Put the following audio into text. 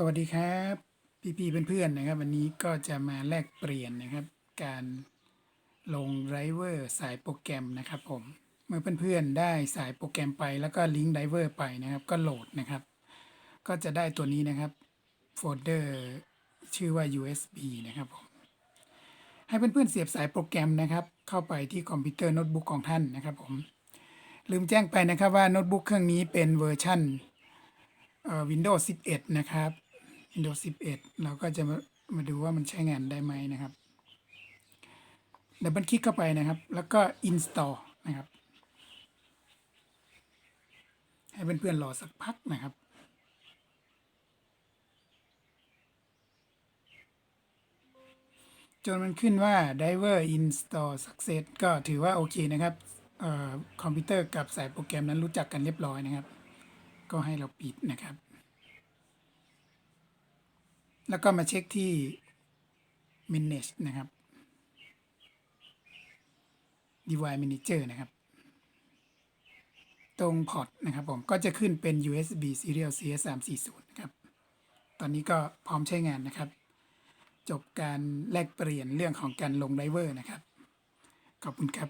สวัสดีครับพี่ๆเพื่อนๆนะครับ วันนี้ก็จะมาแลกเปลี่ยนนะครับ การลงไดรเวอร์สายโปรแกรมนะครับผมเมื่อเพื่อนๆได้สายโปรแกรมไปแล้วก็ลิงก์ไดรเวอร์ไปนะครับ ก็โหลดนะครับ ก็จะได้ตัวนี้นะครับโฟลเดอร์ชื่อว่า USB นะครับผมให้เพื่อนๆเสียบสายโปรแกรมนะครับ เข้าไปที่คอมพิวเตอร์โน้ตบุ๊กของท่านนะครับผมลืมแจ้งไปนะครับว่าโน้ตบุ๊กเครื่องนี้เป็นเวอร์ชันเอ่อ Windows 11 นะครับ Windows 11 เราก็จะมามาดูว่ามันใช้งานได้ไหมนะครับดับเบิลคลิกเข้าไปนะครับ แล้วก็ install นะครับ ให้เพื่อนๆรอสักพักนะครับจนมันขึ้นว่า driver install success ก็ถือว่าโอเคนะครับออคอมพิวเตอร์กับสายโปรแกรมนั้นรู้จักกันเรียบร้อยนะครับ ก็ให้เราปิดนะครับ แล้วก็มาเช็คที่ manage นะครับ device manager นะครับ ตรงพอร์ตนะครับผมก็จะขึ้นเป็น USB serial CS 3 4 0 นะครับ ตอนนี้ก็พร้อมใช้งานนะครับ จบการแลกเปลี่ยนเรื่องของการลงไดเวอร์นะครับ ขอบคุณครับ